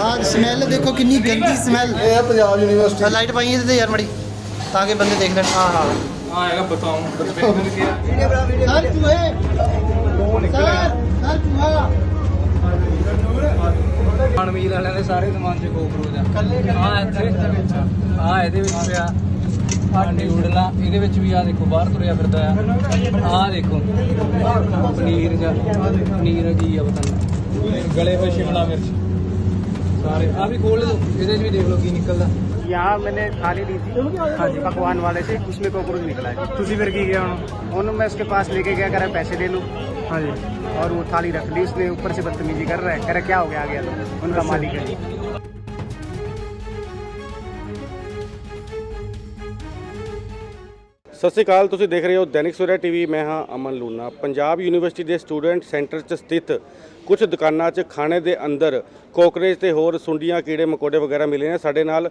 ਆਹ ਸਮੈਲ ਦੇਖੋ ਕਿੰਨੀ ਗੰਦੀ ਸਮੈਲ ਇਹ ਆ ਪੰਜਾਬ ਯੂਨੀਵਰਸਿਟੀ ਲਾਈਟ ਪਾਈ ਇਹਦੇ ਤੇ ਯਾਰ ਮੜੀ ਤਾਂ ਕਿ ਬੰਦੇ ਦੇਖ ਲੈਣ। ਆਹ ਹਾਂ ਆਏਗਾ ਬਤਾਉਂ ਸਰ ਤੂੰ ਹੈ ਸਰ ਸਰ ਤੂੰ ਹਾਂ ਮਨਮੀਲ ਵਾਲਿਆਂ ਦੇ ਸਾਰੇ ਸਮਾਨ ਚ ਕੋਕਰੋਚ ਆ ਕੱਲੇ ਕੱਲੇ ਆ ਇੱਥੇ। ਆ ਇਹਦੇ ਵਿੱਚ ਪਿਆ। ਆ ਨਿਊਡਲਾਂ ਇਹਦੇ ਵਿੱਚ ਵੀ ਆ ਦੇਖੋ ਬਾਹਰ ਤੁਰਿਆ ਫਿਰਦਾ ਆ ਆ ਦੇਖੋ ਪਨੀਰ ਜਾਂ ਪਨੀਰ ਜੀ ਆ ਪਤਾ ਨਹੀਂ ਗਲੇ ਹੋਏ ਸ਼ਿਮਲਾ ਮਿਰਚ ਸਾਰੇ ਆ ਵੀ ਖੋਲ ਲਓ ਇਹਦੇ ਚ ਵੀ ਦੇਖ ਲਓ ਕੀ ਨਿਕਲਦਾ यहाँ मैंने थाली ली थी हाँ जी पकवान वाले से उसमें कॉकरोच निकला है ਤੁਸੀਂ ਫਿਰ ਕੀ ਗਿਆ ਹੁਣ उन्होंने मैं उसके पास लेके गया कह रहा पैसे दे लूँ ਹਾਂਜੀ और वो थाली रख ली उसने ऊपर से बदतमीजी कर रहा है कह रहा क्या हो गया आ गया तो उनका मालिक है ਸਤਿ ਸ਼੍ਰੀ ਅਕਾਲ, ਤੁਸੀਂ ਦੇਖ ਰਹੇ ਹੋ ਦੈਨਿਕ ਸਵੇਰਾ ਟੀਵੀ, ਮੈਂ ਹਾਂ ਅਮਨ ਲੂਨਾ। ਪੰਜਾਬ ਯੂਨੀਵਰਸਿਟੀ ਦੇ ਸਟੂਡੈਂਟ ਸੈਂਟਰ 'ਚ ਸਥਿਤ ਕੁਝ ਦੁਕਾਨਾਂ 'ਚ ਖਾਣੇ ਦੇ ਅੰਦਰ ਕੋਕਰੇਜ ਤੇ ਹੋਰ ਸੁੰਡੀਆਂ, ਕੀੜੇ, ਮਕੌੜੇ ਵਗੈਰਾ ਮਿਲੇ ਨੇ। ਸਾਡੇ ਨਾਲ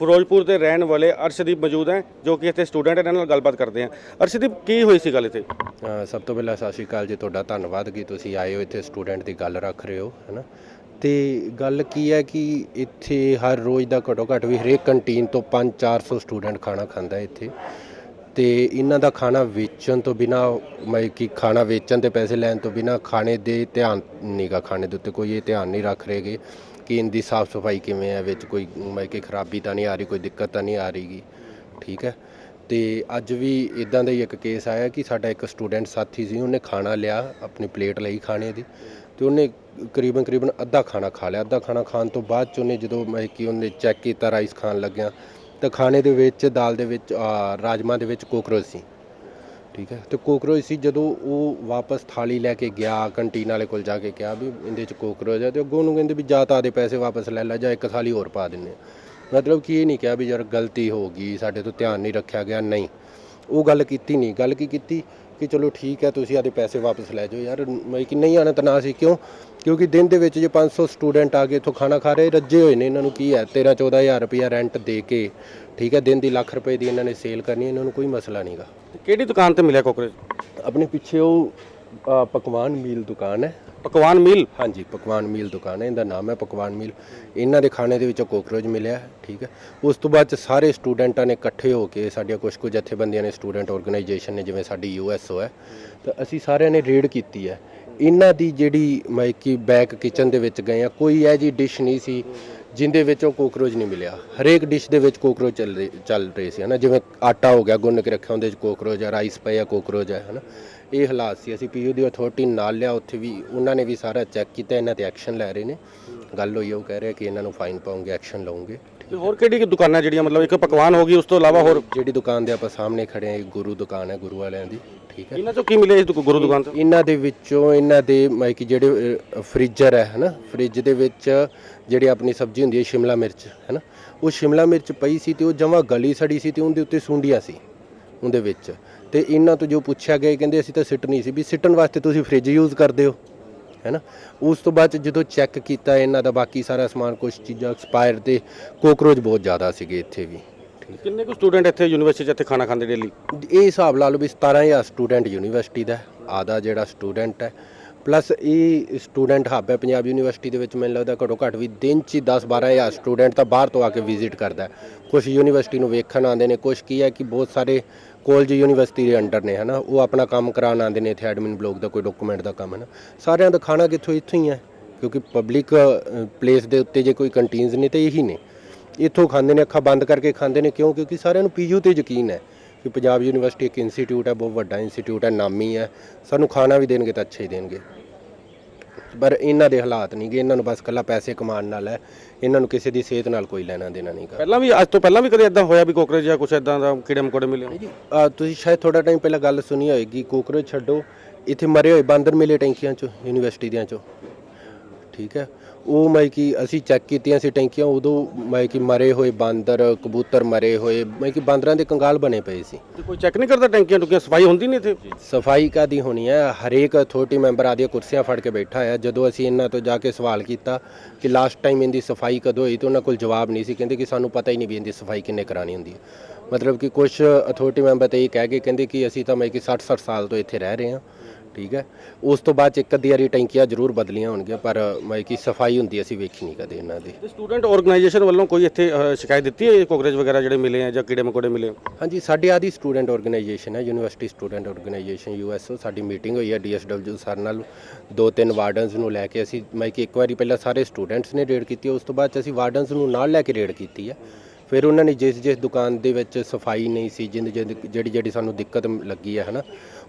ਫਿਰੋਜ਼ਪੁਰ ਦੇ ਰਹਿਣ ਵਾਲੇ ਅਰਸ਼ਦੀਪ ਮੌਜੂਦ ਹੈ, ਜੋ ਕਿ ਇੱਥੇ ਸਟੂਡੈਂਟ ਇਹਨਾਂ ਨਾਲ ਗੱਲਬਾਤ ਕਰਦੇ ਹਾਂ ਅਰਸ਼ਦੀਪ, ਕੀ ਹੋਈ ਸੀ ਗੱਲ ਇੱਥੇ? ਸਭ ਤੋਂ ਪਹਿਲਾਂ ਸਤਿ ਸ਼੍ਰੀ ਅਕਾਲ ਜੀ, ਤੁਹਾਡਾ ਧੰਨਵਾਦ ਕਿ ਤੁਸੀਂ ਆਏ ਹੋ ਇੱਥੇ, ਸਟੂਡੈਂਟ ਦੀ ਗੱਲ ਰੱਖ ਰਹੇ ਹੋ, ਹੈਨਾ? ਤੇ ਗੱਲ ਕੀ ਹੈ ਕਿ ਇੱਥੇ ਹਰ ਰੋਜ਼ ਦਾ ਘੱਟੋ ਘੱਟ ਵੀ ਹਰੇਕ ਕੰਟੀਨ ਤੋਂ 5-400 ਸਟੂਡੈਂਟ ਖਾਣਾ ਖਾਂਦਾ ਇੱਥੇ। ਤੇ ਇਹਨਾਂ ਦਾ ਖਾਣਾ ਵੇਚਣ ਤੋਂ ਬਿਨਾ ਮੈਂ ਕਿ ਖਾਣਾ ਵੇਚਣ ਤੇ ਪੈਸੇ ਲੈਣ ਤੋਂ ਬਿਨਾ ਖਾਣੇ ਦੇ ਧਿਆਨ ਨਹੀਂਗਾ ਖਾਣੇ ਦੇ ਉੱਤੇ ਕੋਈ ਇਹ ਧਿਆਨ ਨਹੀਂ ਰੱਖ ਰਹੇਗੇ ਕਿ ਇਹਦੀ ਸਾਫ਼ ਸਫ਼ਾਈ ਕਿਵੇਂ ਹੈ, ਵਿੱਚ ਕੋਈ ਮੈਂ ਕਿ ਖਰਾਬੀ ਤਾਂ ਨਹੀਂ ਆ ਰਹੀ, ਕੋਈ ਦਿੱਕਤ ਤਾਂ ਨਹੀਂ ਆ ਰਹੀਗੀ ਠੀਕ ਹੈ? ਤੇ ਅੱਜ ਵੀ ਇਦਾਂ ਦਾ ਹੀ ਇੱਕ ਕੇਸ ਆਇਆ ਕਿ ਸਾਡਾ ਇੱਕ ਸਟੂਡੈਂਟ ਸਾਥੀ ਸੀ, ਉਹਨੇ ਖਾਣਾ ਲਿਆ, ਆਪਣੀ ਪਲੇਟ ਲਈ ਖਾਣੇ ਦੀ ਤੇ ਉਹਨੇ ਕਰੀਬਨ ਕਰੀਬਨ ਅੱਧਾ ਖਾਣਾ ਖਾ ਲਿਆ। ਅੱਧਾ ਖਾਣਾ ਖਾਣ ਤੋਂ ਬਾਅਦ ਚ ਉਹਨੇ ਜਦੋਂ ਮੈਂ ਕਿ ਉਹਨੇ ਚੈੱਕ ਕੀਤਾ ਰਾਈਸ ਖਾਣ ਲੱਗਿਆ ਤਾਂ ਖਾਣੇ ਦੇ ਵਿੱਚ ਦਾਲ ਦੇ ਵਿੱਚ ਆ, ਰਾਜਮਾ ਦੇ ਵਿੱਚ ਕੋਕਰੋਚ ਸੀ। ਠੀਕ ਹੈ? ਤੇ ਕੋਕਰੋਚ ਸੀ ਜਦੋਂ ਉਹ ਵਾਪਸ ਥਾਲੀ ਲੈ ਕੇ ਗਿਆ ਕੰਟੀਨ ਵਾਲੇ ਕੋਲ ਜਾ ਕੇ ਕਿਹਾ ਵੀ ਇਹਦੇ ਚ ਕੋਕਰੋਚ ਹੈ ਤੇ ਅੱਗੋਂ ਉਹਨੂੰ ਕਹਿੰਦੇ ਵੀ ਜਾਂ ਤਾਂ ਆਦੇ ਪੈਸੇ ਵਾਪਸ ਲੈ ਲੈ ਜਾਂ ਇੱਕ ਥਾਲੀ ਹੋਰ ਪਾ ਦਿੰਨੇ ਮਤਲਬ ਕਿ ਇਹ ਨਹੀਂ ਕਿਹਾ ਵੀ ਯਾਰ ਗਲਤੀ ਹੋ ਗਈ ਸਾਡੇ ਤੋਂ ਧਿਆਨ ਨਹੀਂ ਰੱਖਿਆ ਗਿਆ ਨਹੀਂ। ਉਹ ਗੱਲ ਕੀਤੀ ਨਹੀਂ। ਗੱਲ ਕੀ ਕੀਤੀ? ਕਿ ਚਲੋ ਠੀਕ ਹੈ ਤੁਸੀਂ ਆਦੇ ਪੈਸੇ ਵਾਪਸ ਲੈ ਜਾਓ ਯਾਰ ਮੈਂ ਕਿ ਨਹੀਂ ਆਣਾ ਤਾਂ ਨਾ ਸੀ ਕਿਉਂ? ਕਿਉਂਕਿ ਦਿਨ ਦੇ ਵਿੱਚ ਜੇ 500 ਸਟੂਡੈਂਟ ਆ ਕੇ ਇੱਥੋਂ ਖਾਣਾ ਖਾ ਰਹੇ ਰੱਜੇ ਹੋਏ ਨੇ ਇਹਨਾਂ ਨੂੰ ਕੀ ਹੈ 13 14000 ਰੁਪਇਆ ਰੈਂਟ ਦੇ ਕੇ ਠੀਕ ਹੈ ਦਿਨ ਦੀ ਲੱਖ ਰੁਪਏ ਦੀ ਇਹਨਾਂ ਨੇ ਸੇਲ ਕਰਨੀ ਇਹਨਾਂ ਨੂੰ ਕੋਈ ਮਸਲਾ ਨਹੀਂਗਾ ਕਿਹੜੀ ਦੁਕਾਨ ਤੇ ਮਿਲਿਆ ਕੋਕਰੇਜ ਆਪਣੇ ਪਿੱਛੇ ਉਹ ਅ, ਪਕਵਾਨ ਮੀਲ ਦੁਕਾਨ ਹੈ ਪਕਵਾਨ ਮੀਲ? ਹਾਂਜੀ, ਪਕਵਾਨ ਮੀਲ ਦੁਕਾਨ ਹੈ, ਇਹਦਾ ਨਾਮ ਹੈ ਪਕਵਾਨ ਮੀਲ। ਇਹਨਾਂ ਦੇ ਖਾਣੇ ਦੇ ਵਿੱਚੋਂ ਕੋਕਰੋਚ ਮਿਲਿਆ, ਠੀਕ ਹੈ। ਉਸ ਤੋਂ ਬਾਅਦ 'ਚ ਸਾਰੇ ਸਟੂਡੈਂਟਾਂ ਨੇ ਇਕੱਠੇ ਹੋ ਕੇ ਸਾਡੀਆਂ ਕੁਝ ਕੁ ਜਥੇਬੰਦੀਆਂ ਨੇ, ਸਟੂਡੈਂਟ ਆਰਗੇਨਾਈਜੇਸ਼ਨ ਨੇ, ਜਿਵੇਂ ਸਾਡੀ ਯੂਐਸਓ ਹੈ, ਤਾਂ ਅਸੀਂ ਸਾਰਿਆਂ ਨੇ ਰੇਡ ਕੀਤੀ ਹੈ। ਇਹਨਾਂ ਦੀ ਜਿਹੜੀ ਮਾਈਕੀ ਬੈਕ ਕਿਚਨ ਦੇ ਵਿੱਚ ਗਏ ਆ ਕੋਈ ਇਹ ਜੀ ਡਿਸ਼ ਨਹੀਂ ਸੀ ਜਿੰਦੇ ਵਿੱਚ ਉਹ ਕੋਕਰੋਚ ਨਹੀਂ ਮਿਲਿਆ। ਹਰੇਕ ਡਿਸ਼ ਦੇ ਵਿੱਚ ਕੋਕਰੋਚ ਚੱਲ ਰਹੇ ਚੱਲ ਰਹੇ ਸੀ, ਹਨਾ। ਜਿਵੇਂ ਆਟਾ ਹੋ ਗਿਆ, ਗੁੰਨ ਕੇ ਰੱਖਿਆ, ਉਹਦੇ ਵਿੱਚ ਕੋਕਰੋਚ ਹੈ ਰਾਈਸ ਪਏ ਆ, ਕੋਕਰੋਚ ਹੈ, ਹਨਾ। ਇਹ ਹਾਲਾਤ ਸੀ। ਅਸੀਂ ਪੀਯੂ ਦੀ ਅਥਾਰਟੀ ਨਾਲ ਲਿਆ ਉੱਥੇ ਵੀ ਉਹਨਾਂ ਨੇ ਵੀ ਸਾਰਾ ਚੈੱਕ ਕੀਤਾ ਇਹਨਾਂ ਤੇ ਐਕਸ਼ਨ ਲੈ ਰਹੇ ਨੇ। ਗੱਲ ਹੋਈ ਉਹ ਕਹਿ ਰਹੇ ਕਿ ਇਹਨਾਂ ਨੂੰ ਫਾਈਨ ਪਾਉਂਗੇ ਐਕਸ਼ਨ ਲਵਾਂਗੇ ਤੇ ਹੋਰ ਕਿਹੜੀ ਦੁਕਾਨਾਂ ਜਿਹੜੀਆਂ ਮਤਲਬ ਇੱਕ ਪਕਵਾਨ ਹੋ ਗਈ ਉਸ ਤੋਂ ਇਲਾਵਾ ਹੋਰ? ਜਿਹੜੀ ਦੁਕਾਨ ਦੇ ਆਪਾਂ ਸਾਹਮਣੇ ਖੜੇ ਆ ਇਹ ਗੁਰੂ ਦੁਕਾਨ ਹੈ ਗੁਰੂ ਵਾਲਿਆਂ ਦੀ ਠੀਕ ਹੈ। ਇਹਨਾਂ ਚੋਂ ਕੀ ਮਿਲਿਆ ਇਸ ਗੁਰੂ ਦੁਕਾਨ ਤੋਂ? ਇਹਨਾਂ ਦੇ ਵਿੱਚੋਂ ਇਹਨਾਂ ਦੇ ਮੈਂ ਕਿ ਜਿਹੜੇ ਅ, ਫ੍ਰੀਜ਼ਰ ਹੈ ਹਨਾ? ਫ੍ਰਿਜ ਦੇ ਵਿੱਚ ਜਿਹੜੀ ਆਪਣੀ ਸਬਜ਼ੀ ਹੁੰਦੀ ਹੈ ਸ਼ਿਮਲਾ ਮਿਰਚ ਹੈਨਾ? ਉਹ ਸ਼ਿਮਲਾ ਮਿਰਚ ਪਈ ਸੀ ਤੇ ਉਹ ਜਮਾਂ ਗਲੀ ਸੜੀ ਸੀ ਤੇ ਉਹਦੇ ਉੱਤੇ ਸੁੰਡੀਆਂ ਸੀ ਉਹਦੇ ਵਿੱਚ। ਤੇ ਇਹਨਾਂ ਤੋਂ ਜੋ ਪੁੱਛਿਆ ਗਿਆ ਕਹਿੰਦੇ ਅਸੀਂ ਤਾਂ ਸਿੱਟ ਨਹੀਂ ਸੀ। ਵੀ ਸਿੱਟਣ ਵਾਸਤੇ ਤੁਸੀਂ ਫ੍ਰਿਜ ਯੂਜ਼ ਕਰਦੇ ਹੋ ਹੈਨਾ ਉਸ ਤੋਂ ਬਾਅਦ ਜਦੋਂ ਚੈੱਕ ਕੀਤਾ ਇਹਨਾਂ ਦਾ ਬਾਕੀ ਸਾਰਾ ਸਮਾਨ ਕੁਝ ਚੀਜ਼ਾਂ ਐਕਸਪਾਇਰ ਤੇ ਕੋਕਰੋਚ ਬਹੁਤ ਜ਼ਿਆਦਾ ਸੀਗੇ ਇੱਥੇ ਵੀ। ਕਿੰਨੇ ਕੁ ਸਟੂਡੈਂਟ ਇੱਥੇ ਯੂਨੀਵਰਸਿਟੀ 'ਚ ਇੱਥੇ ਖਾਣਾ ਖਾਂਦੇ ਡੇਲੀ ਇਹ ਹਿਸਾਬ ਲਾ ਲਓ ਵੀ 17000 ਸਟੂਡੈਂਟ ਯੂਨੀਵਰਸਿਟੀ ਦਾ। ਆधा ਜਿਹੜਾ ਸਟੂਡੈਂਟ ਹੈ ਪਲੱਸ ਇਹ ਸਟੂਡੈਂਟ ਹੱਬ ਹੈ, ਪੰਜਾਬ ਯੂਨੀਵਰਸਿਟੀ ਦੇ ਵਿੱਚ ਮੈਨੂੰ ਲੱਗਦਾ ਘੱਟੋ ਘੱਟ ਵੀ ਦਿਨ 'ਚ 10 12000 ਸਟੂਡੈਂਟ ਤਾਂ ਬਾਹਰ ਤੋਂ ਆ ਕੇ ਵਿਜ਼ਿਟ ਕਰਦਾ ਹੈ। ਕੁਝ ਯੂਨੀਵਰਸਿਟੀ ਨੂੰ ਵੇਖਣ ਆਉਂਦੇ ਨੇ ਕੁਝ ਕੀ ਹੈ ਕਿ ਬਹੁਤ ਸਾਰੇ ਕਾਲਜ ਯੂਨੀਵਰਸਿਟੀ ਦੇ ਅੰਡਰ ਨੇ, ਹਨਾ? ਉਹ ਆਪਣਾ ਕੰਮ ਕਰਾਉਣ ਆਉਂਦੇ ਨੇ, ਇੱਥੇ ਐਡਮਿਨ ਬਲੋਕ ਦਾ ਕੋਈ ਡਾਕੂਮੈਂਟ ਦਾ ਕੰਮ ਹੈ ਨਾ ਸਾਰਿਆਂ ਦਾ ਖਾਣਾ ਕਿੱਥੋਂ, ਇੱਥੋਂ ਹੀ ਹੈ, ਕਿਉਂਕਿ ਪਬਲਿਕ ਪਲੇਸ ਦੇ ਉੱਤੇ ਜੇ ਕੋਈ ਕੰਟੀਨਸ ਨੇ ਤੇ ਇਹੀ ਨੇ। ਇੱਥੋਂ ਖਾਂਦੇ ਨੇ, ਅੱਖਾਂ ਬੰਦ ਕਰਕੇ ਖਾਂਦੇ ਨੇ, ਕਿਉਂ? ਕਿਉਂਕਿ ਸਾਰਿਆਂ ਨੂੰ ਪੀਯੂ ਤੇ ਯਕੀਨ ਹੈ। ਕਿ ਪੰਜਾਬ ਯੂਨੀਵਰਸਿਟੀ ਇੱਕ ਇੰਸਟੀਚਿਊਟ ਹੈ ਬਹੁਤ ਵੱਡਾ ਇੰਸਟੀਚਿਊਟ ਹੈ ਨਾਮੀ ਹੈ। ਸਾਨੂੰ ਖਾਣਾ ਵੀ ਦੇਣਗੇ ਤਾਂ ਅੱਛਾ ਹੀ ਦੇਣਗੇ। ਪਰ ਇਹਨਾਂ ਦੇ ਹਾਲਾਤ ਨਹੀਂ ਗੇ ਇਹਨਾਂ ਨੂੰ ਬਸ ਕੱਲਾ ਪੈਸੇ ਕਮਾਉਣ ਨਾਲ ਹੈ। ਇਹਨਾਂ ਨੂੰ ਕਿਸੇ ਦੀ ਸਿਹਤ ਨਾਲ ਕੋਈ ਲੈਣਾ ਦੇਣਾ ਨਹੀਂ ਗਾ। ਪਹਿਲਾਂ ਵੀ ਅੱਜ ਤੋਂ ਪਹਿਲਾਂ ਵੀ ਕਦੇ ਇਦਾਂ ਹੋਇਆ ਵੀ ਕੋਕਰੇਜ ਜਾਂ ਕੁਛ ਇਦਾਂ ਦਾ ਕੀੜੇ ਮਕੌੜੇ ਮਿਲੇ? ਅਹ ਤੁਸੀਂ ਸ਼ਾਇਦ ਥੋੜਾ ਟਾਈਮ ਪਹਿਲਾਂ ਗੱਲ ਸੁਣੀ ਹੋਏਗੀ ਕੋਕਰੋਚ ਛੱਡੋ ਇੱਥੇ ਮਰੇ ਹੋਏ ਬਾਂਦਰ ਮਿਲੇ ਟੈਂਕੀਆਂ 'ਚੋਂ ਯੂਨੀਵਰਸਿਟੀ ਦੀਆਂ 'ਚੋਂ। ਠੀਕ ਹੈ। ਉਹ ਮੈਂ ਕਿ ਅਸੀਂ ਚੈੱਕ ਕੀਤੀਆਂ ਸੀ ਟੈਂਕੀਆਂ ਉਦੋਂ ਮੈਂ ਕਿ ਮਰੇ ਹੋਏ ਬਾਂਦਰ ਕਬੂਤਰ ਮਰੇ ਹੋਏ ਮੈਂ ਕਿ ਬਾਂਦਰਾਂ ਦੇ ਕੰਗਾਲ ਬਣੇ ਪਏ ਸੀ। ਤੇ ਕੋਈ ਚੈੱਕ ਨਹੀਂ ਕਰਦਾ ਟੈਂਕੀਆਂ ਟੁਕੀਆਂ? ਸਫ਼ਾਈ ਹੁੰਦੀ ਨਹੀਂ ਇੱਥੇ? ਸਫ਼ਾਈ ਕਾਦੀ ਹੋਣੀ ਹੈ? ਹਰੇਕ ਅਥਾਰਟੀ ਮੈਂਬਰ ਆਦੀਆਂ ਕੁਰਸੀਆਂ ਫੜ ਕੇ ਬੈਠਾ ਹੈ ਜਦੋਂ ਅਸੀਂ ਇਹਨਾਂ ਤੋਂ ਜਾ ਕੇ ਸਵਾਲ ਕੀਤਾ ਕਿ ਲਾਸਟ ਟਾਈਮ ਇਹਦੀ ਸਫ਼ਾਈ ਕਦੋਂ ਹੋਈ ਤੇ ਉਹਨਾਂ ਕੋਲ ਜਵਾਬ ਨਹੀਂ ਸੀ। ਕਹਿੰਦੇ ਕਿ ਸਾਨੂੰ ਪਤਾ ਹੀ ਨਹੀਂ ਵੀ ਇਹਦੀ ਸਫ਼ਾਈ ਕਿੰਨੇ ਕਰਾਣੀ ਹੁੰਦੀ ਹੈ। ਮਤਲਬ ਕਿ ਕੁਝ ਅਥਾਰਟੀ ਮੈਂਬਰ ਤੇ ਇਹ ਕਹਿ ਕੇ ਕਹਿੰਦੇ ਕਿ ਅਸੀਂ ਤਾਂ ਮੈਂ ਕਿ 60 60 ਸਾਲ ਤੋਂ ਇੱਥੇ ਰਹਿ ਰਹੇ ਹਾਂ। ਠੀਕ ਹੈ। ਉਸ ਤੋਂ ਬਾਅਦ 'ਚ ਇੱਕ ਅੱਧੀ ਵਾਰੀ ਟੈਂਕੀਆਂ ਜ਼ਰੂਰ ਬਦਲੀਆਂ ਹੋਣਗੀਆਂ ਪਰ ਮੈਂ ਕਿ ਸਫ਼ਾਈ ਹੁੰਦੀ ਅਸੀਂ ਵੇਖੀ ਨਹੀਂ ਕਦੇ ਇਹਨਾਂ ਦੀ। ਸਟੂਡੈਂਟ ਆਰਗੇਨਾਈਜੇਸ਼ਨ ਵੱਲੋਂ ਕੋਈ ਇੱਥੇ ਸ਼ਿਕਾਇਤ ਦਿੱਤੀ ਹੈ ਕਾਕਰੋਚ ਵਗੈਰਾ ਜਿਹੜੇ ਮਿਲੇ ਆ ਜਾਂ ਕੀੜੇ ਮਕੌੜੇ ਮਿਲੇ ਆ? ਹਾਂਜੀ ਸਾਡੀ ਆਦੀ ਸਟੂਡੈਂਟ ਆਰਗੇਨਾਈਜੇਸ਼ਨ ਹੈ ਯੂਨੀਵਰਸਿਟੀ ਸਟੂਡੈਂਟ ਆਰਗੇਨਾਈਜੇਸ਼ਨ ਯੂਐਸਓ ਸਾਡੀ ਮੀਟਿੰਗ ਹੋਈ ਹੈ ਡੀਐਸਡਬਲਯੂ ਸਰ ਨਾਲ। ਦੋ ਤਿੰਨ ਵਾਰਡਨਸ ਨੂੰ ਲੈ ਕੇ ਅਸੀਂ ਮੈਂ ਕਿ ਇੱਕ ਵਾਰੀ ਪਹਿਲਾਂ ਸਾਰੇ ਸਟੂਡੈਂਟਸ ਨੇ ਰੇਡ ਕੀਤੀ ਉਸ ਤੋਂ ਬਾਅਦ 'ਚ ਅਸੀਂ ਵਾਰਡਨਸ ਨੂੰ ਨਾਲ ਲੈ ਕੇ ਰੇਡ ਕੀਤੀ ਹੈ। ਫਿਰ ਉਹਨਾਂ ਨੇ ਜਿਸ ਜਿਸ ਦੁਕਾਨ ਦੇ ਵਿੱਚ ਸਫ਼ਾਈ ਨਹੀਂ ਸੀ ਜਿੰਦ ਜਿਹੜੀ ਜਿਹੜੀ ਸਾਨੂੰ ਦਿੱਕਤ ਲੱਗੀ ਹੈ ਹਨਾ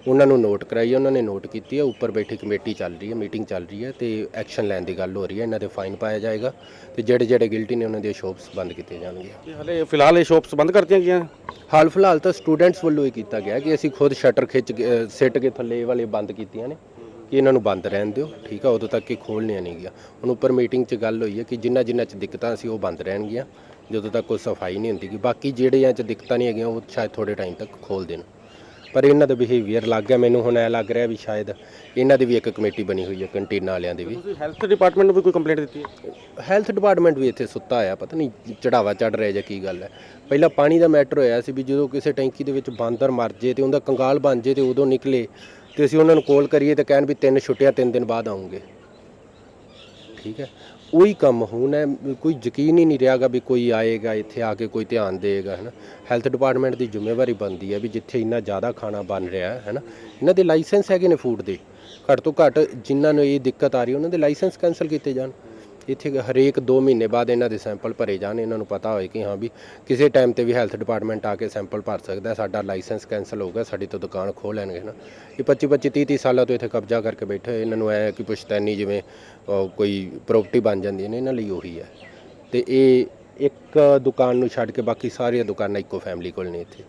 ਉਹਨਾਂ ਨੂੰ ਨੋਟ ਕਰਾਈ ਹੈ, ਉਹਨਾਂ ਨੇ ਨੋਟ ਕੀਤੀ ਹੈ ਉੱਪਰ ਬੈਠੀ ਕਮੇਟੀ ਚੱਲ ਰਹੀ ਹੈ ਮੀਟਿੰਗ ਚੱਲ ਰਹੀ ਹੈ ਤੇ ਐਕਸ਼ਨ ਲੈਣ ਦੀ ਗੱਲ ਹੋ ਰਹੀ ਹੈ ਇਹਨਾਂ ਦੇ ਫਾਈਨ ਪਾਇਆ ਜਾਏਗਾ ਤੇ ਜਿਹੜੇ ਜਿਹੜੇ ਗਿਲਟੀ ਨੇ ਉਹਨਾਂ ਦੀਆਂ ਸ਼ੋਪਸ ਬੰਦ ਕੀਤੀਆਂ ਜਾਣਗੀਆਂ। ਤੇ ਹਲੇ ਫਿਲਹਾਲ ਇਹ ਸ਼ਾਪਸ ਬੰਦ ਕਰਤੀਆਂ ਗਈਆਂ? ਹਾਲ ਫਿਲਹਾਲ ਤਾਂ ਸਟੂਡੈਂਟਸ ਵੱਲੋਂ ਹੀ ਕੀਤਾ ਗਿਆ ਕਿ ਅਸੀਂ ਖੁਦ ਸ਼ਟਰ ਖਿੱਚ ਕੇ ਸਿੱਟ ਕੇ ਥੱਲੇ ਵਾਲੇ ਬੰਦ ਕੀਤੀਆਂ ਨੇ ਕਿ ਇਹਨਾਂ ਨੂੰ ਬੰਦ ਰਹਿਣ ਦਿਓ ਠੀਕ ਆ ਉਦੋਂ ਤੱਕ ਇਹ ਖੋਲ੍ਹਣੀਆਂ ਨਹੀਂ ਗਿਆ ਹੁਣ ਉੱਪਰ ਮੀਟਿੰਗ 'ਚ ਗੱਲ ਹੋਈ ਹੈ ਕਿ ਜਿੰਨਾ ਜਿੰਨਾ 'ਚ ਦਿੱਕਤਾਂ ਸੀ ਉਹ ਬੰਦ ਰਹਿਣਗੀਆਂ। ਜਦੋਂ ਤੱਕ ਕੋਈ ਸਫ਼ਾਈ ਨਹੀਂ ਹੁੰਦੀ ਗੀ। ਬਾਕੀ ਜਿਹੜਿਆਂ 'ਚ ਦਿੱਕਤਾਂ ਨਹੀਂ ਹੈਗੀਆਂ ਉਹ ਸ਼ਾਇਦ ਥੋੜੇ ਟਾਈਮ ਤੱਕ ਖੋਲ ਦੇਣ। ਪਰ ਇਹਨਾਂ ਦਾ ਬਿਹੇਵੀਅਰ ਲੱਗ ਗਿਆ। ਮੈਨੂੰ ਹੁਣ ਐ ਲੱਗ ਰਿਹਾ ਵੀ ਸ਼ਾਇਦ ਇਹਨਾਂ ਦੀ ਵੀ ਇੱਕ ਕਮੇਟੀ ਬਣੀ ਹੋਈ ਹੈ ਕੰਟੀਨਾਂ ਵਾਲਿਆਂ ਦੀ ਵੀ। ਤੁਸੀਂ ਹੈਲਥ ਡਿਪਾਰਟਮੈਂਟ ਨੂੰ ਵੀ ਕੋਈ ਕੰਪਲੇਂਟ ਦਿੱਤੀ ਹੈ? ਹੈਲਥ ਡਿਪਾਰਟਮੈਂਟ ਵੀ ਇੱਥੇ ਸੁੱਤਾ ਆ ਪਤਾ ਨਹੀਂ ਚੜਾਵਾ ਚੜ ਰਿਹਾ ਜਾਂ ਕੀ ਗੱਲ ਹੈ। ਪਹਿਲਾਂ ਪਾਣੀ ਦਾ ਮੈਟਰ ਹੋਇਆ ਸੀ ਵੀ ਜਦੋਂ ਕਿਸੇ ਟੈਂਕੀ ਦੇ ਵਿੱਚ ਬਾਂਦਰ ਮਰ ਜੇ ਤੇ ਉਹਦਾ ਕੰਗਾਲ ਬਣ ਜੇ ਤੇ ਉਦੋਂ ਨਿਕਲੇ ਤੇ ਅਸੀਂ ਉਹਨਾਂ ਨੂੰ ਕਾਲ ਕਰੀਏ ਤੇ ਕਹਿਣ ਵੀ ਤਿੰਨ ਛੁੱਟੀਆਂ ਤਿੰਨ ਦਿਨ ਬਾਅਦ ਆਉਂਗੇ। ਠੀਕ ਹੈ? ਉਹੀ ਕੰਮ ਹੁਣ ਹੈ ਕੋਈ ਯਕੀਨ ਹੀ ਨਹੀਂ ਰਿਹਾਗਾ ਵੀ ਕੋਈ ਆਏਗਾ, ਇੱਥੇ ਆ ਕੇ ਕੋਈ ਧਿਆਨ ਦੇਗਾ ਹੈ ਨਾ ਹੈਲਥ ਡਿਪਾਰਟਮੈਂਟ ਦੀ ਜ਼ਿੰਮੇਵਾਰੀ ਬਣਦੀ ਹੈ ਵੀ ਜਿੱਥੇ ਇੰਨਾ ਜ਼ਿਆਦਾ ਖਾਣਾ ਬਣ ਰਿਹਾ ਹੈ ਨਾ ਇਹਨਾਂ ਦੇ ਲਾਇਸੈਂਸ ਹੈਗੇ ਨੇ ਫੂਡ ਦੇ। ਘੱਟ ਤੋਂ ਘੱਟ ਜਿਨ੍ਹਾਂ ਨੂੰ ਇਹ ਦਿੱਕਤ ਆ ਰਹੀ ਉਹਨਾਂ ਦੇ ਲਾਇਸੈਂਸ ਕੈਨਸਲ ਕੀਤੇ ਜਾਣ। ਇੱਥੇ ਹਰੇਕ 2 ਮਹੀਨੇ ਬਾਅਦ ਇਹਨਾਂ ਦੇ ਸੈਂਪਲ ਭਰੇ ਜਾਣ, ਇਹਨਾਂ ਨੂੰ ਪਤਾ ਹੋਏ ਕਿ ਹਾਂ ਵੀ ਕਿਸੇ ਟਾਈਮ ਤੇ ਵੀ ਹੈਲਥ ਡਿਪਾਰਟਮੈਂਟ ਆ ਕੇ ਸੈਂਪਲ ਭਰ ਸਕਦਾ, ਸਾਡਾ ਲਾਇਸੈਂਸ ਕੈਨਸਲ ਹੋਊਗਾ ਸਾਡੀ ਤੋਂ ਦੁਕਾਨ ਖੋਹ ਲੈਣਗੇ ਨਾ। ਇਹ 25 25 30 30 ਸਾਲਾਂ ਤੋਂ ਇੱਥੇ ਕਬਜ਼ਾ ਕਰਕੇ ਬੈਠੇ ਹੋਏ, ਇਹਨਾਂ ਨੂੰ ਐ ਕਿ ਪੁਸ਼ਤੈਨੀ ਜਿਵੇਂ ਕੋਈ ਪ੍ਰਾਪਰਟੀ ਬਣ ਜਾਂਦੀ ਹੈ ਨਾ, ਇਹਨਾਂ ਲਈ ਉਹੀ ਹੈ। ਤੇ ਇਹ ਇੱਕ ਦੁਕਾਨ ਨੂੰ ਛੱਡ ਕੇ ਬਾਕੀ ਸਾਰੀਆਂ ਦੁਕਾਨਾਂ ਇੱਕੋ ਫੈਮਿਲੀ ਕੋਲ ਨੇ ਇੱਥੇ।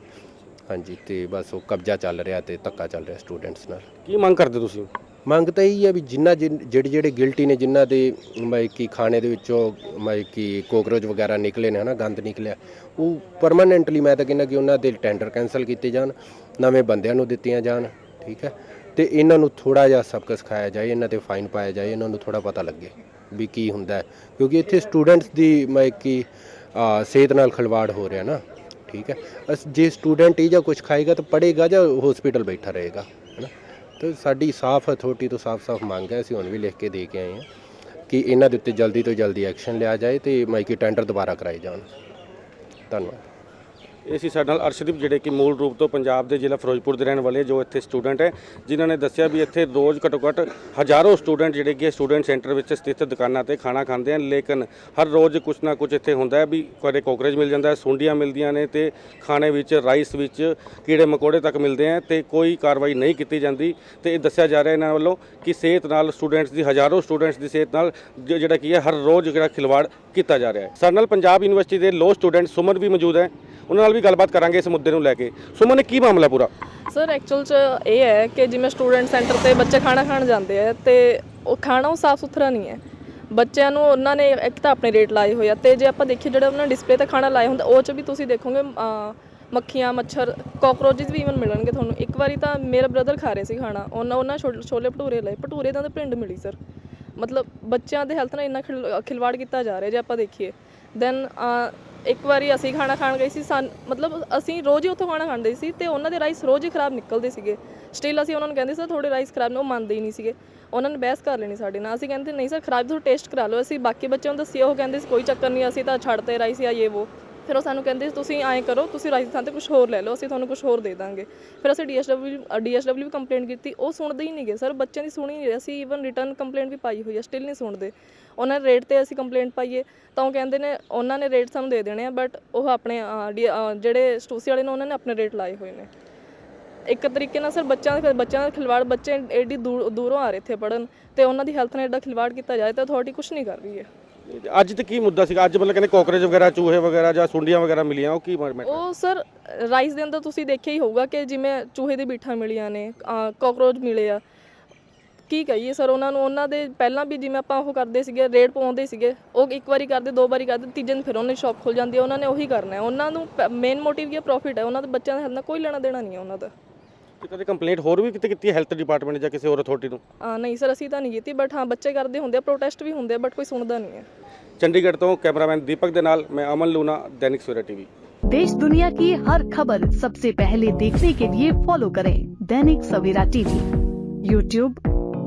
ਹਾਂਜੀ, ਤੇ ਬਸ ਉਹ ਕਬਜ਼ਾ ਚੱਲ ਰਿਹਾ ਤੇ ਧੱਕਾ ਚੱਲ ਰਿਹਾ ਸਟੂਡੈਂਟਸ ਨਾਲ। ਕੀ ਮੰਗ ਕਰਦੇ ਤੁਸੀਂ? ਮੰਗ ਤਾਂ ਇਹੀ ਹੈ ਵੀ ਜਿੰਨਾ ਜਿਨ- ਜਿਹੜੇ ਜਿਹੜੇ ਗਿਲਟੀ ਨੇ ਜਿਨ੍ਹਾਂ ਦੇ ਮੈਂ ਕੀ ਖਾਣੇ ਦੇ ਵਿੱਚੋਂ ਮੈਂ ਕੀ ਕੋਕਰੋਚ ਵਗੈਰਾ ਨਿਕਲੇ ਨੇ ਹਨਾ ਗੰਦ ਨਿਕਲਿਆ ਉਹ ਪਰਮਾਨੈਂਟਲੀ ਮੈਂ ਤਾਂ ਕਹਿੰਦਾ ਕਿ ਉਹਨਾਂ ਦੇ ਟੈਂਡਰ ਕੈਨਸਲ ਕੀਤੇ ਜਾਣ ਨਵੇਂ ਬੰਦਿਆਂ ਨੂੰ ਦਿੱਤੀਆਂ ਜਾਣ ਠੀਕ ਹੈ? ਤੇ ਇਹਨਾਂ ਨੂੰ ਥੋੜਾ ਜਿਹਾ ਸਬਕ ਸਿਖਾਇਆ ਜਾਏ ਇਹਨਾਂ ਤੇ ਫਾਈਨ ਪਾਇਆ ਜਾਏ ਇਹਨਾਂ ਨੂੰ ਥੋੜਾ ਪਤਾ ਲੱਗੇ ਵੀ ਕੀ ਹੁੰਦਾ ਹੈ ਕਿਉਂਕਿ ਇੱਥੇ ਸਟੂਡੈਂਟਸ ਦੀ ਮੈਂ ਕੀ ਅ, ਸਿਹਤ ਨਾਲ ਖਿਲਵਾੜ ਹੋ ਰਿਹਾ ਨਾ ਠੀਕ ਹੈ? ਅਸ ਜੇ ਸਟੂਡੈਂਟ ਇਹ ਜਾਂ ਕੁਝ ਖਾਏਗਾ ਤਾਂ ਪੜ੍ਹੇਗਾ ਜਾਂ ਹਸਪੀਟਲ ਬੈਠਾ ਰਹੇਗਾ ਹੈ ਨਾ ਤੇ ਸਾਡੀ ਸਾਫ਼ ਅਥਾਰਟੀ ਤੋਂ ਸਾਫ਼-ਸਾਫ਼ ਮੰਗ ਹੈ, ਅਸੀਂ ਹੁਣ ਵੀ ਲਿਖ ਕੇ ਦੇ ਕੇ ਆਏ ਹਾਂ ਕਿ ਇਹਨਾਂ ਦੇ ਉੱਤੇ ਜਲਦੀ ਤੋਂ ਜਲਦੀ ਐਕਸ਼ਨ ਲਿਆ ਜਾਏ ਤੇ ਮਾਈਕੀ ਟੈਂਡਰ ਦੁਬਾਰਾ ਕਰਾਏ ਜਾਣ। ਧੰਨਵਾਦ। ਇਹ ਸੀ ਸਾਡੇ ਨਾਲ ਅਰਸ਼ਦੀਪ, ਜਿਹੜੇ ਕਿ ਮੂਲ ਰੂਪ ਤੋਂ ਪੰਜਾਬ ਦੇ ਜ਼ਿਲ੍ਹਾ ਫਿਰੋਜ਼ਪੁਰ ਦੇ ਰਹਿਣ ਵਾਲੇ, ਜੋ ਇੱਥੇ ਸਟੂਡੈਂਟ ਹੈ, ਜਿਨ੍ਹਾਂ ਨੇ ਦੱਸਿਆ ਵੀ ਇੱਥੇ ਰੋਜ਼ ਘੱਟੋ ਘੱਟ ਹਜ਼ਾਰੋਂ ਸਟੂਡੈਂਟ ਜਿਹੜੇ ਕਿ ਸਟੂਡੈਂਟ ਸੈਂਟਰ ਵਿੱਚ ਸਥਿਤ ਦੁਕਾਨਾਂ ਤੇ ਖਾਣਾ ਖਾਂਦੇ ਹਨ, ਲੇਕਿਨ ਹਰ ਰੋਜ਼ ਕੁਛ ਨਾ ਕੁਛ ਇੱਥੇ ਹੁੰਦਾ ਹੈ ਵੀ ਕਦੇ ਕੋਕਰੇਜ ਮਿਲ ਜਾਂਦਾ ਹੈ, ਸੁੰਡੀਆਂ ਮਿਲਦੀਆਂ ਨੇ ਤੇ ਖਾਣੇ ਵਿੱਚ, ਰਾਈਸ ਵਿੱਚ ਕੀੜੇ ਮਕੌੜੇ ਤੱਕ ਮਿਲਦੇ ਆ ਤੇ ਕੋਈ ਕਾਰਵਾਈ ਨਹੀਂ ਕੀਤੀ ਜਾਂਦੀ ਤੇ ਇਹ ਦੱਸਿਆ ਜਾ ਰਿਹਾ ਇਹਨਾਂ ਵੱਲੋਂ ਕਿ ਸਿਹਤ ਨਾਲ ਸਟੂਡੈਂਟਸ ਦੀ, ਹਜ਼ਾਰੋਂ ਸਟੂਡੈਂਟਸ ਦੀ ਸਿਹਤ ਨਾਲ ਜਿਹੜਾ ਕੀ ਹੈ, ਹਰ ਰੋਜ਼ ਜਿਹੜਾ ਖਿਲਵਾੜ ਕੀਤਾ ਜਾ ਰਿਹਾ ਹੈ। ਸਾਡੇ ਨਾਲ ਪੰਜਾਬ ਯੂਨੀਵਰਸਿਟੀ ਦੇ ਲੋ ਸਟੂਡੈਂਟ ਸੁਮਨ ਵੀ ਮੌਜੂਦ ਹੈ। ਉਹਨਾਂ ਨਾਲ ਵੀ ਗੱਲਬਾਤ ਕਰਾਂਗੇ ਇਸ ਮੁੱਦੇ ਨੂੰ ਲੈ ਕੇ। ਸੁਮਨ, ਕੀ ਮਾਮਲਾ ਪੂਰਾ? ਸਰ ਐਕਚੁਅਲ ਚ ਇਹ ਹੈ ਕਿ ਜਿਵੇਂ ਸਟੂਡੈਂਟ ਸੈਂਟਰ ਤੇ ਬੱਚੇ ਖਾਣਾ ਖਾਣ ਜਾਂਦੇ ਆ ਤੇ ਉਹ ਖਾਣਾ ਉਹ ਸਾਫ਼ ਸੁਥਰਾ ਨਹੀਂ ਹੈ। ਬੱਚਿਆਂ ਨੂੰ ਉਹਨਾਂ ਨੇ ਇੱਕ ਤਾਂ ਆਪਣੇ ਰੇਟ ਲਾਏ ਹੋਏ ਆ ਤੇ ਜੇ ਆਪਾਂ ਦੇਖੀਏ ਜਿਹੜਾ ਉਹਨਾਂ ਡਿਸਪਲੇ ਤੇ ਖਾਣਾ ਲਾਇਆ ਹੁੰਦਾ, ਉਹ ਚ ਵੀ ਤੁਸੀਂ ਦੇਖੋਗੇ ਮੱਖੀਆਂ, ਮੱਛਰ ਕਾਕਰੋਚਸ ਵੀ ਇਵਨ ਮਿਲਣਗੇ ਤੁਹਾਨੂੰ। ਇੱਕ ਵਾਰੀ ਤਾਂ ਮੇਰਾ ਬ੍ਰਦਰ ਖਾ ਰਹੇ ਸੀ ਖਾਣਾ, ਉਹਨਾਂ ਉਹਨਾਂ ਛੋ- ਛੋਲੇ ਭਟੂਰੇ ਲਏ। ਭਟੂਰੇ ਦਾ ਤਾਂ ਉਹਦੇ ਪਿੰਡ ਮਿਲੀ ਸਰ ਮਤਲਬ ਬੱਚਿਆਂ ਦੇ ਹੈਲਥ ਨਾਲ ਇੰਨਾ ਖਿਲ- ਖਿਲਵਾੜ ਕੀਤਾ ਜਾ ਰਿਹਾ ਜੇ ਆਪਾਂ ਦੇਖੀਏ। ਦੈਨ ਇੱਕ ਵਾਰੀ ਅਸੀਂ ਖਾਣਾ ਖਾਣ ਗਏ ਸੀ ਸਾਨ ਮਤਲਬ ਅਸੀਂ ਰੋਜ਼ ਹੀ ਉੱਥੋਂ ਖਾਣਾ ਖਾਂਦੇ ਸੀ ਤੇ ਉਹਨਾਂ ਦੇ ਰਾਈਸ ਰੋਜ਼ ਹੀ ਖਰਾਬ ਨਿਕਲਦੇ ਸੀਗੇ। ਸਟਿਲ ਅਸੀਂ ਉਹਨਾਂ ਨੂੰ ਕਹਿੰਦੇ ਸਰ ਥੋੜੇ ਰਾਈਸ ਖਰਾਬ ਨੇ ਉਹ ਮੰਨਦੇ ਹੀ ਨਹੀਂ ਸੀਗੇ। ਉਹਨਾਂ ਨੇ ਬਹਿਸ ਕਰ ਲੈਣੀ ਸਾਡੇ ਨਾਲ। ਅਸੀਂ ਕਹਿੰਦੇ ਨਹੀਂ ਸਰ ਖਰਾਬ ਤੁਸੀਂ ਟੇਸਟ ਕਰਾ ਲਓ। ਅਸੀਂ ਬਾਕੀ ਬੱਚਿਆਂ ਨੂੰ ਦੱਸਿਆ ਉਹ ਕਹਿੰਦੇ ਸੀ ਕੋਈ ਚੱਕਰ ਨਹੀਂ ਅਸੀਂ ਤਾਂ ਛੱਡਤੇ ਰਾਈਸ ਜਾਂ ਇਹ ਉਹ ਫਿਰ ਉਹ ਸਾਨੂੰ ਕਹਿੰਦੇ ਸੀ, ਤੁਸੀਂ ਐਂ ਕਰੋ ਤੁਸੀਂ ਰਾਈਸ ਥਾਂ ਤੇ ਕੁਝ ਹੋਰ ਲੈ ਲਓ ਅਸੀਂ ਤੁਹਾਨੂੰ ਕੁਝ ਹੋਰ ਦੇ ਦਾਂਗੇ। ਫਿਰ ਅਸੀਂ ਡੀਐਸਡਬਲਯੂ ਡੀਐਸਡਬਲਯੂ ਵੀ ਕੰਪਲੇਂਟ ਕੀਤੀ ਉਹ ਸੁਣਦੇ ਹੀ ਨਹੀਂਗੇ ਸਰ ਬੱਚਿਆਂ ਦੀ ਸੁਣੀ ਨਹੀਂ ਰਹੇ ਅਸੀਂ ਈਵਨ ਰਿਟਰਨ ਕੰਪਲੇਂਟ ਵੀ ਪਾਈ ਹੋਈ ਹੈ ਸਟਿਲ ਨਹੀਂ ਸੁਣਦੇ। ਉਹਨਾਂ ਨੇ ਰੇਟ ਤੇ ਅਸੀਂ ਕੰਪਲੇਂਟ ਪਾਈਏ ਤਾਂ ਉਹ ਕਹਿੰਦੇ ਨੇ ਉਹਨਾਂ ਨੇ ਰੇਟ ਸਾਨੂੰ ਦੇ ਦੇਣੇ ਆ ਬਟ ਉਹ ਆਪਣੇ ਡੀ- ਜਿਹੜੇ ਸਟੂਸੀ ਵਾਲੇ ਨੇ ਉਹਨਾਂ ਨੇ ਆਪਣੇ ਰੇਟ ਲਾਏ ਹੋਏ ਨੇ। ਇੱਕ ਤਰੀਕੇ ਨਾਲ ਸਰ ਬੱਚਿਆਂ ਦੇ ਬੱਚਿਆਂ ਦਾ ਖਿਲਵਾੜ ਬੱਚੇ ਐਡੀ ਦੂਰ ਦੂਰੋਂ ਆ ਰਹੇ ਇੱਥੇ ਪੜਨ ਤੇ ਉਹਨਾਂ ਦੀ ਹੈਲਥ ਨਾਲ ਐਡਾ ਖਿਲਵਾੜ ਕੀਤਾ ਜਾਏ ਤਾਂ ਅਥਾਰਟੀ ਕੁਝ ਨਹੀਂ ਕਰ ਰਹੀ ਹੈ। ਅੱਜ ਤੇ ਕੀ ਮੁੱਦਾ ਸੀਗਾ? ਅੱਜ ਮਤਲਬ ਕਹਿੰਦੇ ਕੋਕਰੇਜ ਵਗੈਰਾ ਚੂਹੇ ਵਗੈਰਾ ਜਾਂ ਸੁੰਡੀਆਂ ਵਗੈਰਾ ਮਿਲੀਆਂ ਉਹ ਕੀ ਮੈਟਰ ਉਹ ਸਰ ਰਾਈਸ ਦੇ ਅੰਦਰ ਤੁਸੀਂ ਦੇਖਿਆ ਹੀ ਹੋਊਗਾ ਕਿ ਜਿਵੇਂ ਚੂਹੇ ਦੇ ਬੀਠਾਂ ਮਿਲੀਆਂ ਨੇ ਕਾਕਰੋਚ ਮਿਲੇ ਆ ਕੀ ਕਹੀਏ ਸਰ ਉਹਨਾਂ ਨੂੰ ਉਹਨਾਂ ਦੇ ਪਹਿਲਾਂ ਵੀ ਜਿਵੇਂ ਆਪਾਂ ਉਹ ਕਰਦੇ ਸੀਗੇ ਰੇਡ ਪਾਉਂਦੇ ਸੀਗੇ ਉਹ ਇੱਕ ਵਾਰੀ ਕਰਦੇ ਦੋ ਵਾਰੀ ਕਰਦੇ ਤੀਜੇ ਦਿਨ ਫਿਰ ਉਹਨਾਂ ਦੀ ਸ਼ਾਪ ਖੁੱਲ ਜਾਂਦੀ ਹੈ ਉਹਨਾਂ ਨੇ ਉਹੀ ਕਰਨਾ ਹੈ ਉਹਨਾਂ ਨੂੰ ਮੇਨ ਮੋਟਿਵ ਇਹ ਪ੍ਰੋਫਿਟ ਹੈ ਉਹਨਾਂ ਦੇ ਬੱਚਿਆਂ ਦੇ ਹੱਥ ਨਾਲ ਕੋਈ ਲੈਣਾ ਦੇਣਾ ਨਹੀਂ ਹੈ ਉਹਨਾਂ ਦਾ ਕਿਤੇ ਦੀ ਕੰਪਲੇਂਟ ਹੋਰ ਵੀ ਕਿਤੇ ਕੀਤੀ ਹੈ ਹੈਲਥ ਡਿਪਾਰਟਮੈਂਟ ਜਾਂ ਕਿਸੇ ਹੋਰ ਅਥਾਰਟੀ ਨੂੰ ਆ ਨਹੀਂ ਸਰ ਅਸੀਂ ਤਾਂ ਨਹੀਂ ਕੀਤੀ ਬਟ ਹਾਂ ਬੱਚੇ ਕਰਦੇ ਹੁੰਦੇ ਆ ਪ੍ਰੋਟੈਸਟ ਵੀ ਹੁੰਦੇ ਆ ਬਟ ਕੋਈ ਸੁਣਦਾ ਨਹੀਂ ਹੈ ਚੰਡੀਗੜ੍ਹ ਤੋਂ ਕੈਮਰਾਮੈਨ ਦੀਪਕ ਦੇ ਨਾਲ ਮੈਂ ਅਮਨ ਲੂਨਾ ਦੈਨਿਕ ਸਵੇਰਾ ਟੀਵੀ देश दुनिया की हर खबर सबसे पहले देखने के लिए फॉलो करें दैनिक सवेरा टीवी यूट्यूब